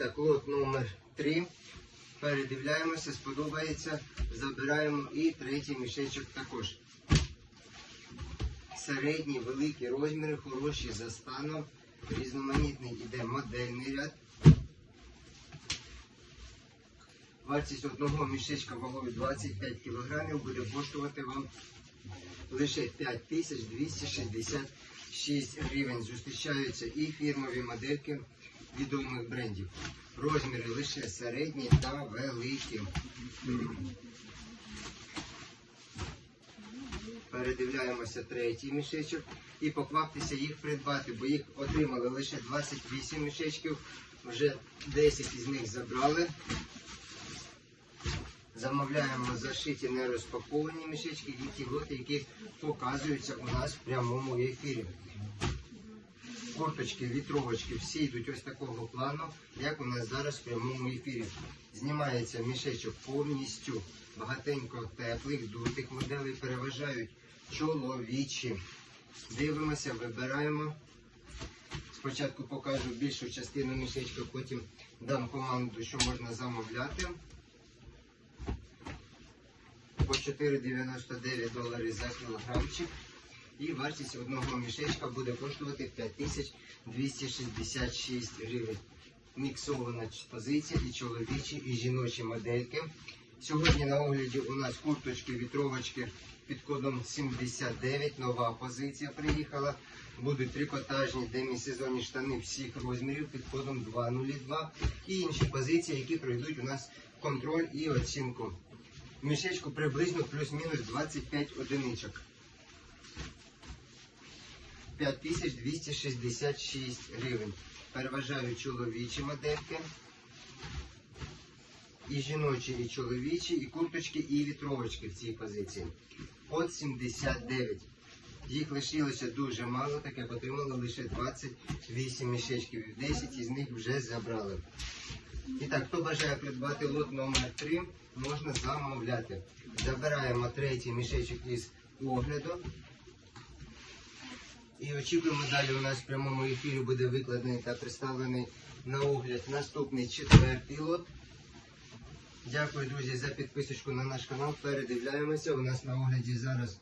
Так, лот номер 3. Передивляємося, сподобається. Забираємо і третій мішечок також. Середні, великі розміри, хороші за станом. Різноманітний іде модельний ряд. Вартість одного мішечка вагою 25 кг буде коштувати вам лише 5266 гривень. Зустрічаються і фірмові модельки відомих брендів. Розміри лише середні та великі. Передивляємося третій мішечок і покваптеся їх придбати, бо їх отримали лише 28 мішечків, вже 10 із них забрали. Замовляємо зашиті нерозпаковані мішечки і ті лоти, які показуються у нас в прямому ефірі. Курточки, вітровочки всі йдуть ось такого плану, як у нас зараз в прямому ефірі. Знімається мішечок повністю. Багатенько теплих, дутих моделей переважають чоловічі. Дивимося, вибираємо. Спочатку покажу більшу частину мішечка, потім дам команду, що можна замовляти. По 4,99 долари за кілограмчик. І вартість одного мішечка буде коштувати 5266 гривень. Міксована позиція і чоловічі, і жіночі модельки. Сьогодні на огляді у нас курточки, вітровочки під кодом 79. Нова позиція приїхала. Будуть трикотажні демісезонні штани всіх розмірів під кодом 202. І інші позиції, які пройдуть у нас контроль і оцінку. Мішечку приблизно плюс-мінус 25 одиничок. 5266 гривень. Переважають чоловічі модельки. І жіночі, і чоловічі, і курточки, і вітровочки в цій позиції. От 79. Їх лишилося дуже мало, так як отримали лише 28 мішечків. 10 із них вже забрали. І так, хто бажає придбати лот номер 3, можна замовляти. Забираємо третій мішечок із огляду. І очікуємо далі. У нас в прямому ефірі буде викладений та представлений на огляд наступний четвер пілот. Дякую, друзі, за підписочку на наш канал. Передивляємося. У нас на огляді зараз